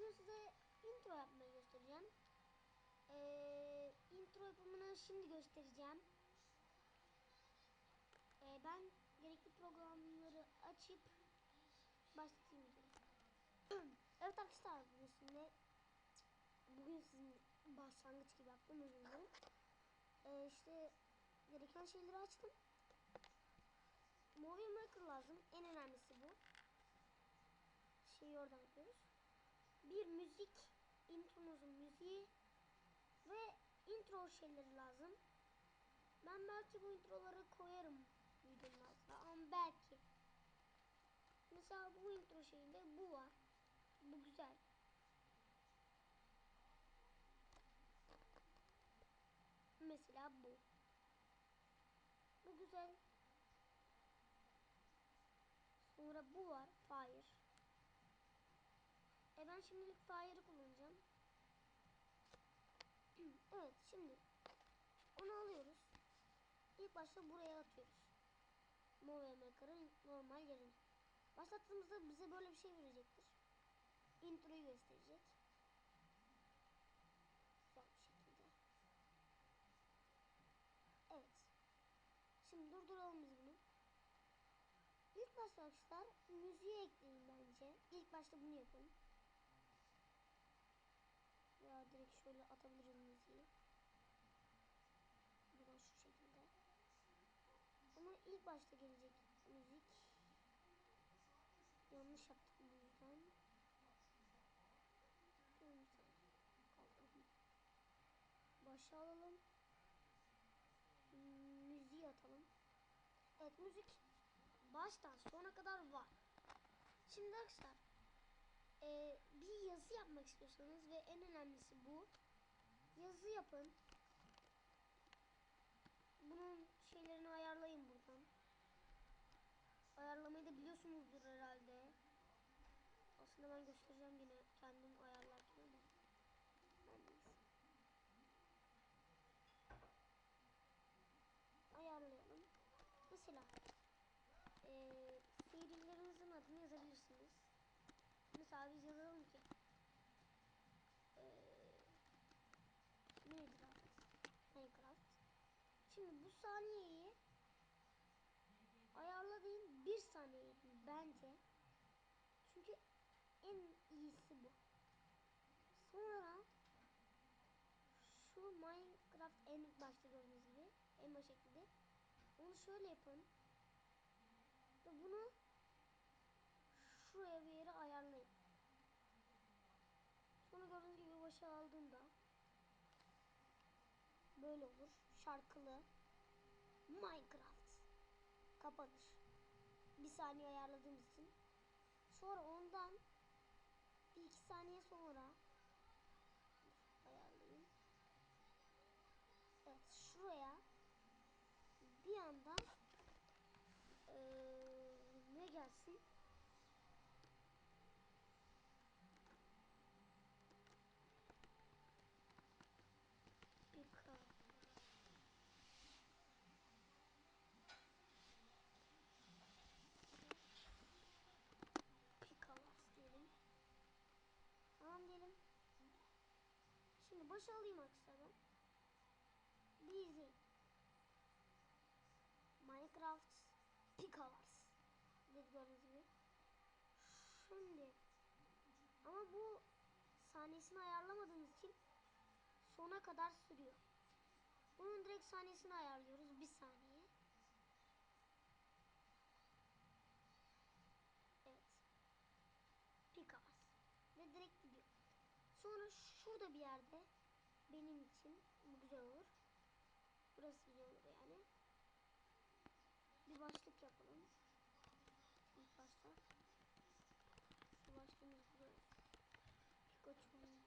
Bugün size intro yapmayı göstereceğim. Ee, intro yapımını şimdi göstereceğim. Ee, ben gerekli programları açıp başlatayım evet arkadaşlar bugün sizinle bugün sizin başlangıç gibi özür dilerim. Ee, işte gereken şeyleri açtım. Movie Maker lazım. En önemlisi bu. Şeyi oradan. Bir müzik, intromuzun müziği ve intro şeyleri lazım. Ben belki bu introları koyarım videonun altına ama belki. Mesela bu intro şeyinde bu var. Bu güzel. Mesela bu. Bu güzel. Sonra bu var. Fire. E ben şimdilik Fire'ı kullanacağım. evet şimdi onu alıyoruz. İlk başta buraya atıyoruz. Movie Maker'ın normal yerine. Başlattığımızda bize böyle bir şey verecektir. Introyu gösterecek. Güzel bir şekilde. Evet. Şimdi durduralım biz bunu. İlk başta arkadaşlar müziği ekleyin bence. İlk başta bunu yapın. Şöyle atabilirim müziği. Buradan şu şekilde. Ama ilk başta gelecek müzik. Yanlış yaptık bu yüzden. Başa alalım. Müziği atalım. Evet müzik baştan sona kadar var. Şimdi arkadaşlar e, bir yazı yapmak istiyorsanız ve en önemlisi bu. Yazı yapın. Bunun şeylerini ayarlayın buradan. Ayarlamayı da biliyorsunuzdur herhalde. Aslında ben göstereceğim yine kendim ayarlarken neyse. Ayarlayalım. Mesela e, serilerinizin adını yazabilirsiniz. Mesela biz yazalım ki e, Minecraft Minecraft Şimdi bu saniyeyi ayarladığım bir saniye bence. Çünkü en iyisi bu. Sonra şu Minecraft en başta gördüğünüz gibi en baş şekilde onu şöyle yapın. Ve bunu şuraya bir yere ayarlayın. Sonra gördüğünüz gibi başa aldığımda böyle olur. Şarkılı Minecraft kapanır. Bir saniye ayarladığımız için. Sonra ondan bir iki saniye sonra ayarlayayım. Evet şuraya bir yandan ee, ne gelsin? Pika. Pika var diyelim. Tamam diyelim. Şimdi başa alayım arkadaşlar ben. Bir izleyin. Minecraft. Dedi gördüğünüz gibi. Şimdi ama bu saniyesini ayarlamadığımız için sona kadar sürüyor. Bunun direkt saniyesini ayarlıyoruz. Bir saniye. Evet. Pikas. Ve direkt gidiyor. Sonra şurada bir yerde benim için bu güzel olur. Burası güzel olur yani. Bir başlık yapalım. İlk başta. Şu başlığımız buraya. Pikachu'nun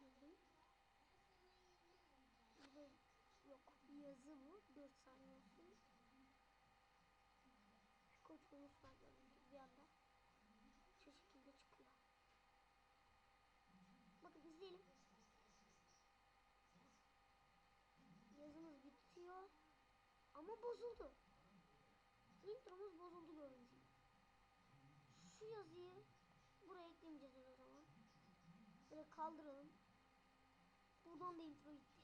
Yazım. Burada yok. Yazı bu. 4 saniye olsun. Pikachu'nun var gördüğünüz bir anda. Şu şekilde çıkıyor. Bakın izleyelim. Yazımız bitiyor. Ama bozuldu. Intromuz bozuldu gördüğünüz gibi. şu yazıyı buraya eklemeyeceğiz o zaman. Böyle kaldıralım. Buradan da intro gitti.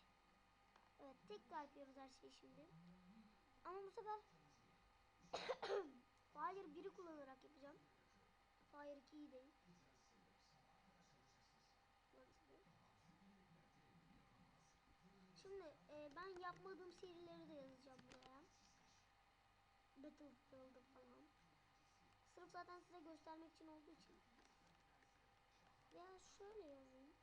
Evet tekrar yapıyoruz her şeyi şimdi. Ama bu sefer Fire 1'i kullanarak yapacağım. Fire 2'yi değil. Şimdi e, ben yapmadığım serileri de yazacağım. Battlefield'ı falan. Sırf zaten size göstermek için olduğu için. Ya şöyle yazayım.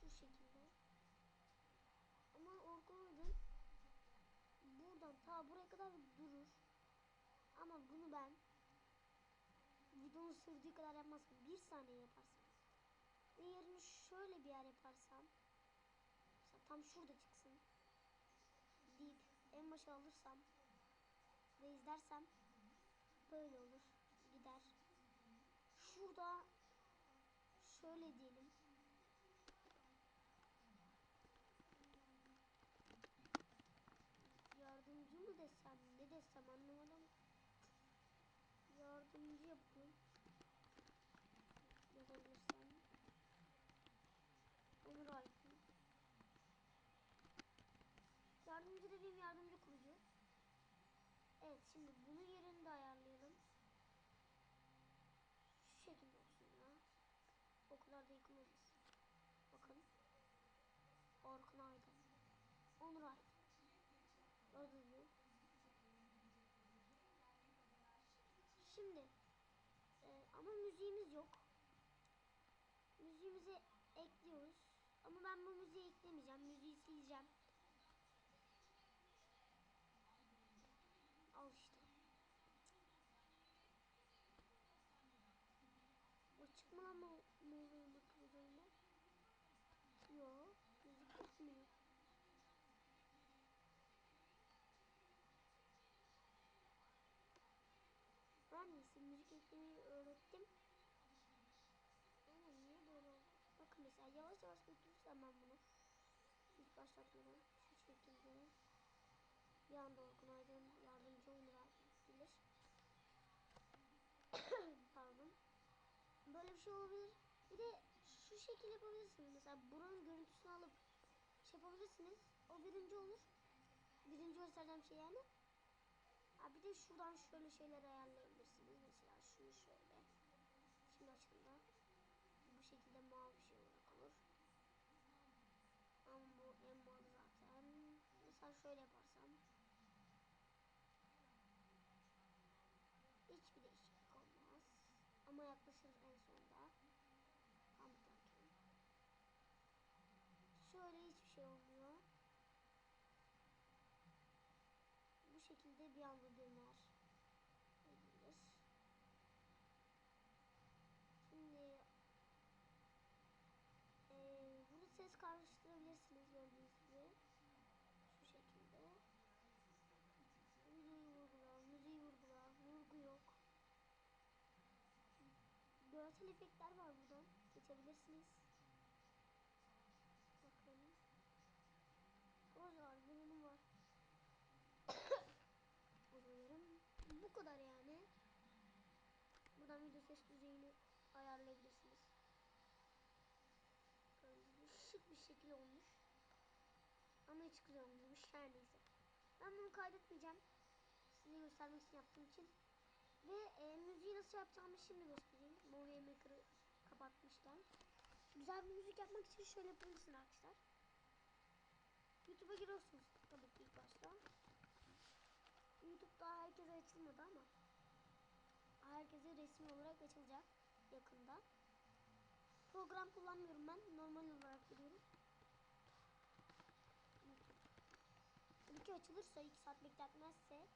Şu şekilde. Ama Orkun'un buradan ta buraya kadar durur. Ama bunu ben videonun sürdüğü kadar yapmazsam bir saniye yaparsam ve yerini şöyle bir yer yaparsam mesela tam şurada çıksın deyip en başa alırsam ve izlersem böyle olur gider. Şurada şöyle diyelim. Yardımcı mı desem ne desem anlamadım. Yardımcı yapayım yazabilirsem Onur Aydın yardımcı dediğim yardımcı kurucu evet şimdi bunun yerini de ayarlayalım şu şekilde olsun ya o kadar da yıkılırız bakın Orkun Aydın Onur Aydın Öldürüyor. Şimdi e, ama müziğimiz yok. Müziğimizi ekliyoruz. Ama ben bu müziği eklemeyeceğim. Müziği sileceğim. Al işte. O çıkma lan mı oluyor bakıyorum Yok. Müzik gitmiyor. Ben iyisi müzik eklemeyi öğrettim. Ama niye böyle oldu? Bakın mesela yavaş yavaş götürürsem ben bunu. Hiç başlatmadan şu şekilde. Bir anda Orkun Aydın yardımcı olur bilir. Pardon. Böyle bir şey olabilir. Bir de şu şekilde yapabilirsiniz. Mesela buranın görüntüsünü alıp şey yapabilirsiniz. O birinci olur. Birinci göstereceğim şey yani. Ha bir de şuradan şöyle şeyler ayarlayabilirsiniz. Şunu şöyle. Şimdi açıldı. Bu şekilde mavi şey olarak olur. Ama bu en mavi zaten. Mesela şöyle yaparsam. Hiçbir değişiklik olmaz. Ama yaklaşırız en sonunda. Tam bakayım. Şöyle hiçbir şey olmuyor. bu şekilde bir anda döner edilir. Şimdi e, bunu ses karıştırabilirsiniz gördüğünüz gibi. Şu şekilde. Müziği vurgula, müziği vurgula, vurgu yok. Görsel efektler var buradan. Geçebilirsiniz. Bakın. O var, bunun var oluyorum. Bu kadar yani. Buradan video ses düzeyini ayarlayabilirsiniz. Böyle şık bir şekil olmuş. Ama hiç güzel olmamış her neyse. Ben bunu kaydetmeyeceğim. Size göstermek için yaptığım için. Ve e, müziği nasıl yapacağımı şimdi göstereyim. Movie Maker'ı kapatmışken. Güzel bir müzik yapmak için şöyle yapabilirsiniz arkadaşlar. YouTube'a giriyorsunuz tabii ki ilk başta. YouTube daha herkese açılmadı ama herkese resmi olarak açılacak yakında. Program kullanmıyorum ben. Normal olarak giriyorum. YouTube. ki açılırsa 2 saat bekletmezse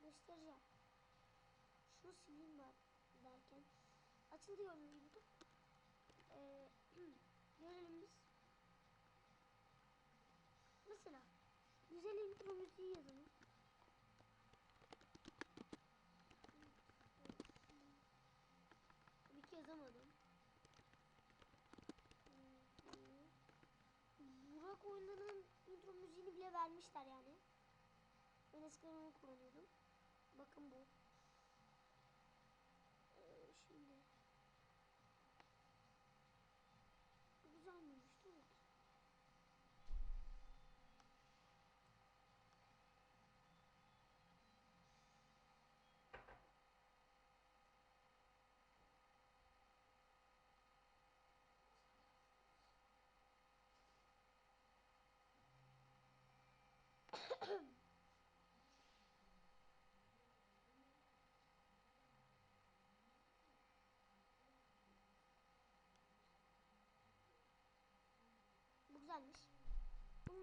göstereceğim. Şunu sileyim derken. Açıldı yorumumuz. Ee, yorumumuz. Mesela güzel intro müziği yazalım. Bir ki yazamadım. Burak oyunlarının intro müziğini bile vermişler yani. Ben eskiden onu kullanıyordum. Bakın bu.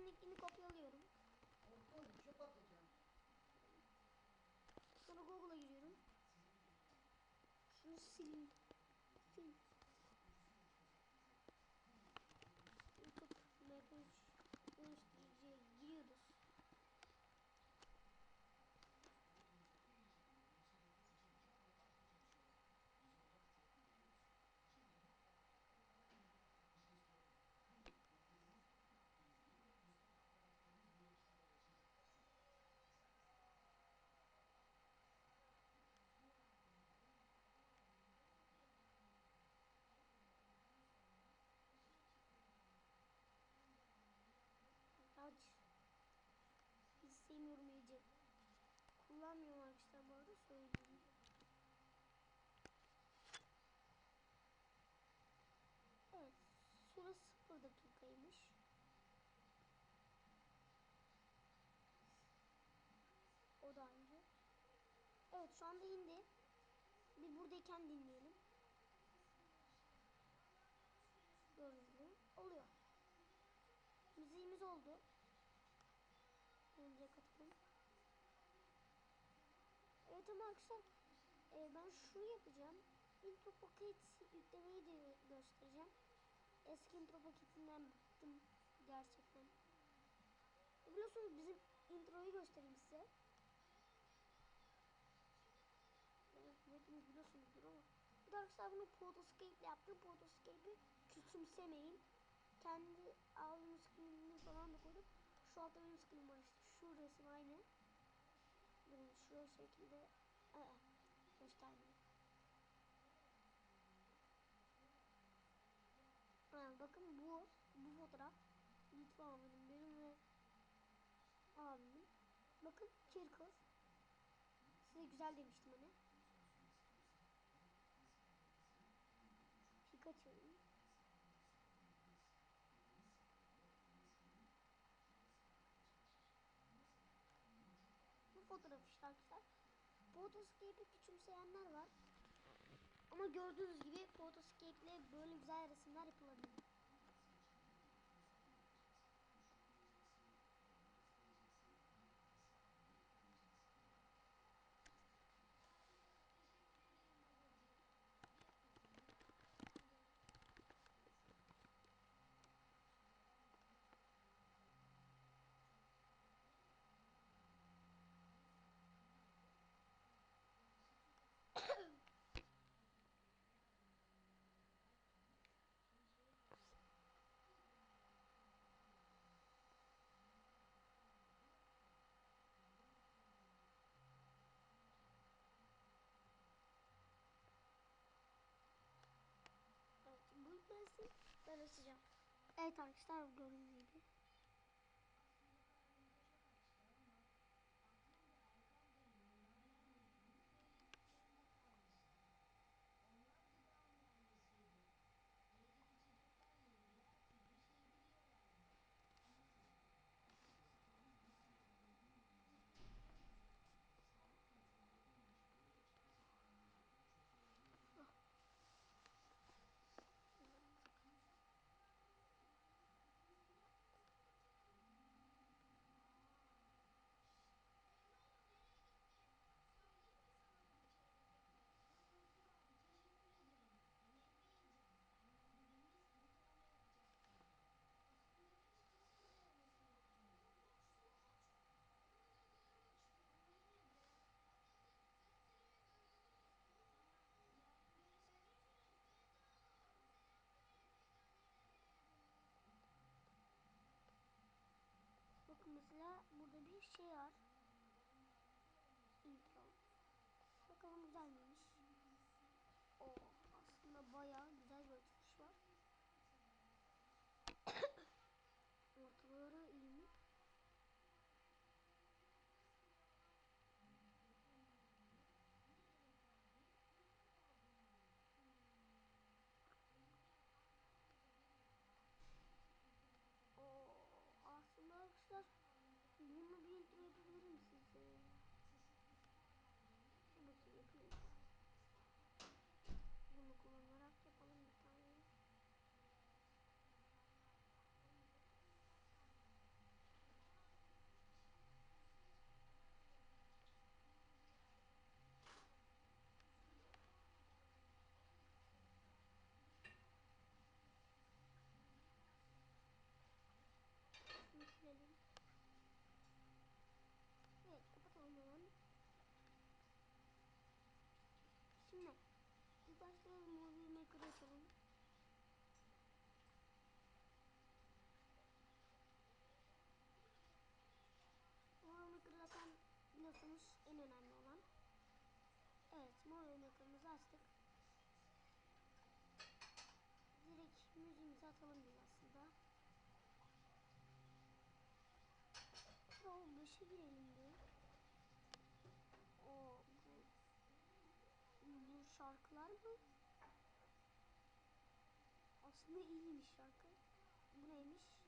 Linkini kopyalıyorum. Ortalığı çöp atacağım. Sonra Google'a giriyorum. Şunu sileyim. Kullanmıyorum arkadaşlar bu arada söyleyeyim. Evet. Süre 0 dakikaymış. O da ayrı. Evet şu anda indi. Bir buradayken dinleyelim. Gördüğünüz gibi oluyor. Müziğimiz oldu. Evet ama arkadaşlar e, ben şunu yapacağım. Intro paket yüklemeyi de göstereceğim. Eski intro paketinden bıktım gerçekten. E, biliyorsunuz bizim introyu göstereyim size. Evet, hepiniz biliyorsunuzdur ama. Bir de arkadaşlar bunu Photoscape ile yaptım. Photoscape'i küçümsemeyin. Kendi aldığım screen'ini falan da koydum. Şu altta benim screen'im var işte. Şu resim aynı. Şu şekilde Aa, göstermiyor. Ha, bakın bu bu fotoğraf Lütfü abinin benim ve abimin. Bakın Kirkos. Size güzel demiştim hani. Pikachu. Bu fotoğraf işte arkadaşlar. Photoscape'i küçümseyenler var. Ama gördüğünüz gibi Photoscape ile böyle güzel resimler yapılabilir. Ben açacağım. Evet arkadaşlar gördüğünüz gibi. 是啊 Bununla bir yöntem yapabilir misin? yakamız en önemli olan. Evet mor oyun yakamızı açtık. Direkt müziğimizi atalım biz aslında. Pro 15'e girelim diye. O bu, bu şarkılar mı? Aslında iyiymiş şarkı. Bu neymiş?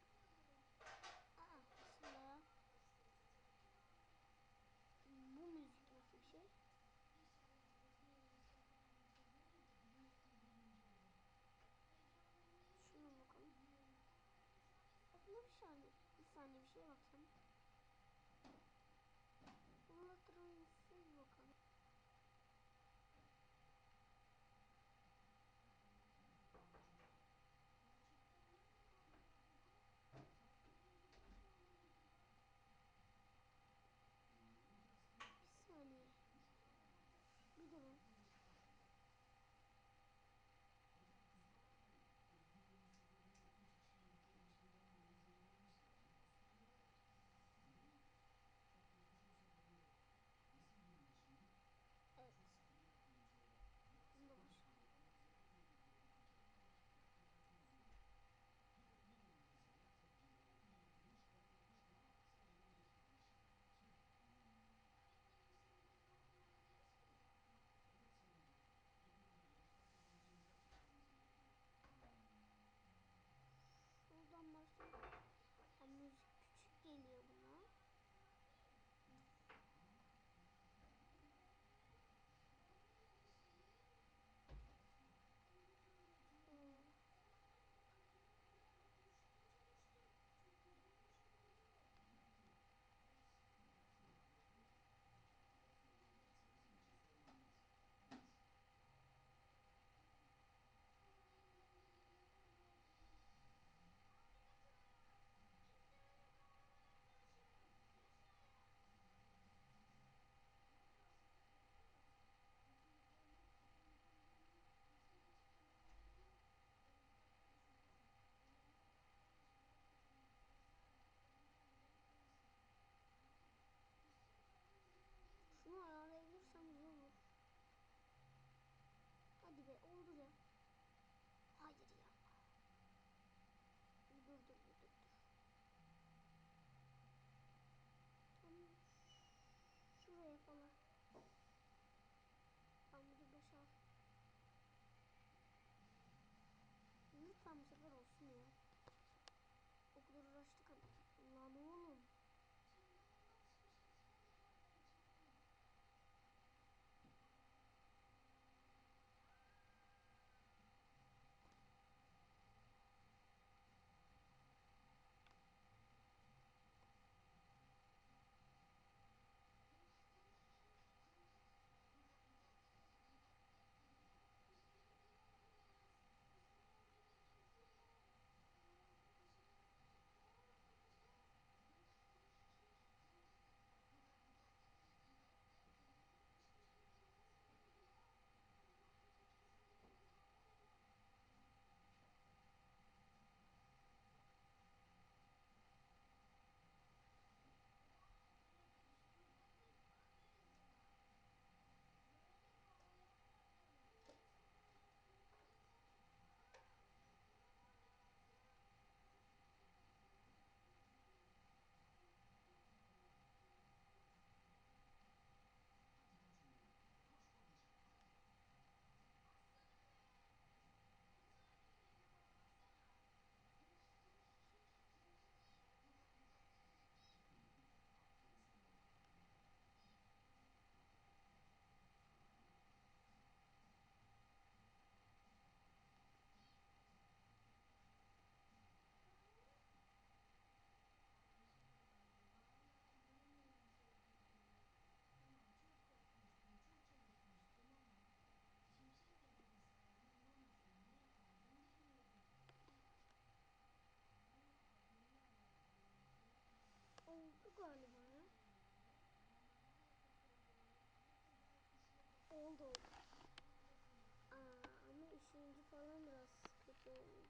Falan biraz kötü oldu.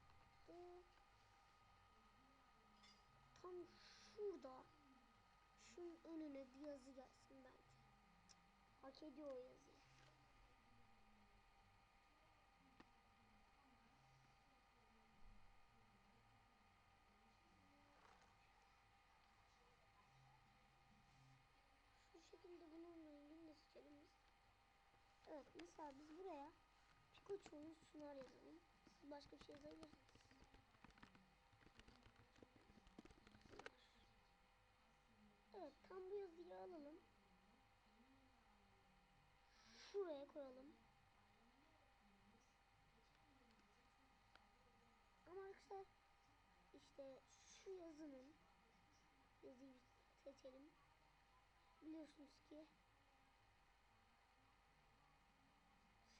Tam şurada şunun önüne bir yazı gelsin bence. Hak ediyor o yazıyı. Şu şekilde bunun rengini de seçelim biz. Evet mesela biz buraya Pikachu'nun sunar yazalım. Siz başka bir şey yazabilirsiniz. Evet tam bu yazıyı alalım. Şuraya koyalım. Ama arkadaşlar işte şu yazının yazıyı seçelim. Biliyorsunuz ki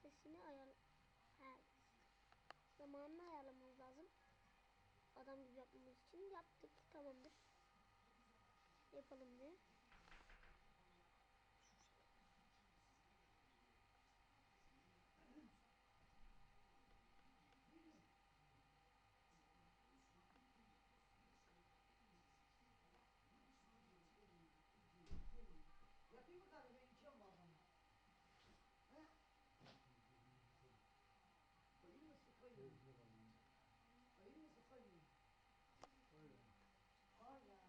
sesini ayar zamanını ayarlamamız lazım. Adam gibi yapmamız için yaptık. Tamamdır. Yapalım bir. Yapayım mı kahve ben içiyorum bu adamı. He? Koyayım mı su koyayım? Koyayım mı su koyayım? Koy ya.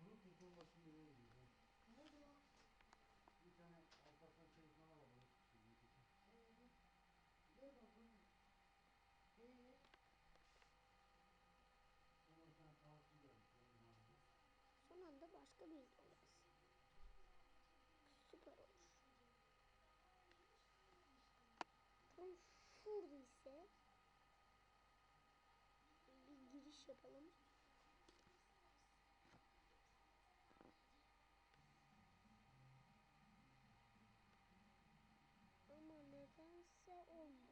Onun kurtulması nereye gidiyor? Ne oldu lan? Bir tane Alparslan çocuktan alalım. Ee, nerede o koyayım? Ee, Ondan sonra tavsiye gelmiş. Benim mahallede. Son anda başka bir intro gelsin. Süper olur. Tam şurada ise bir giriş yapalım. Ama nedense olmadı.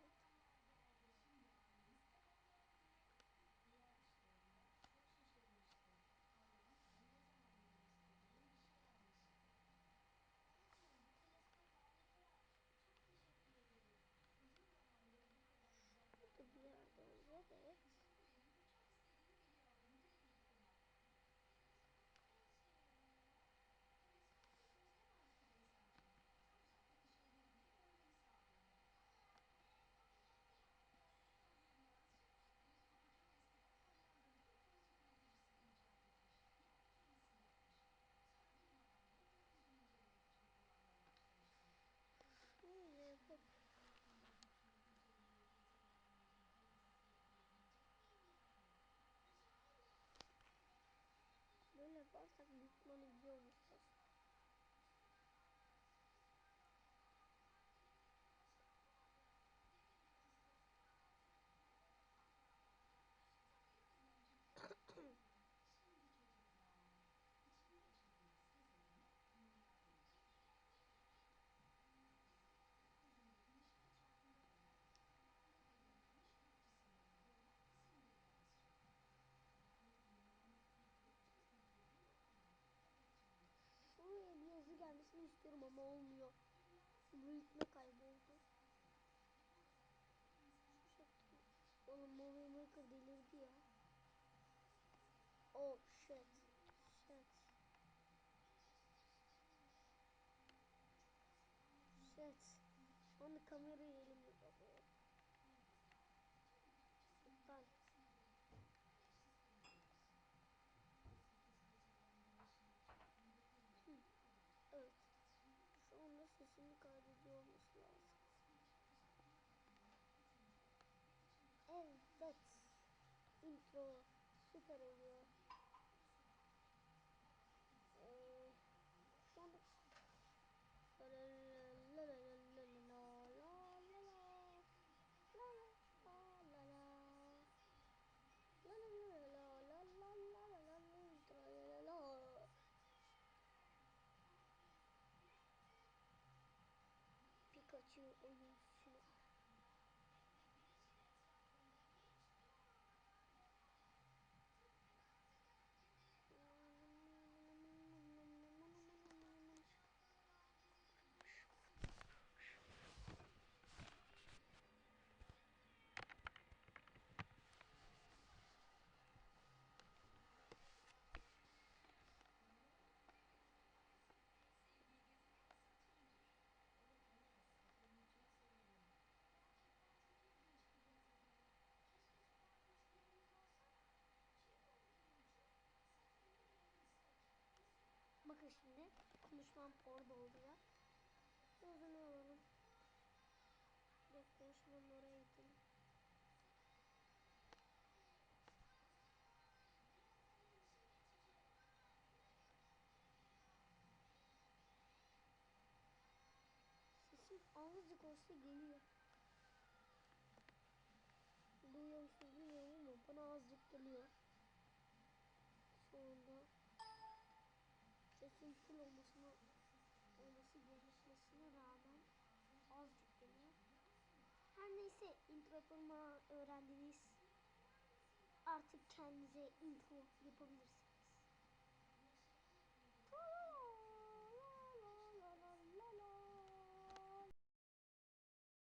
Gelmesini istiyorum ama olmuyor. Büyütme kayboldu. Şu şekilde. Oğlum Movie Maker delirdi ya. Oh shit. Shit. Shit. Anda kamerayı kaydediyor olması lazım. Evet. Intro süper oluyor. Şimdi. Konuşmam orada olacak. Sözünü alalım. Dur konuşmanın oraya gidelim. Sesim azıcık olsa geliyor. Duyuyor musunuz bilmiyorum ama bana azıcık geliyor. Full olmasına olması gerekmesine rağmen azıcık geliyor. Her neyse intro yapımı öğrendiniz. Artık kendinize intro yapabilirsiniz.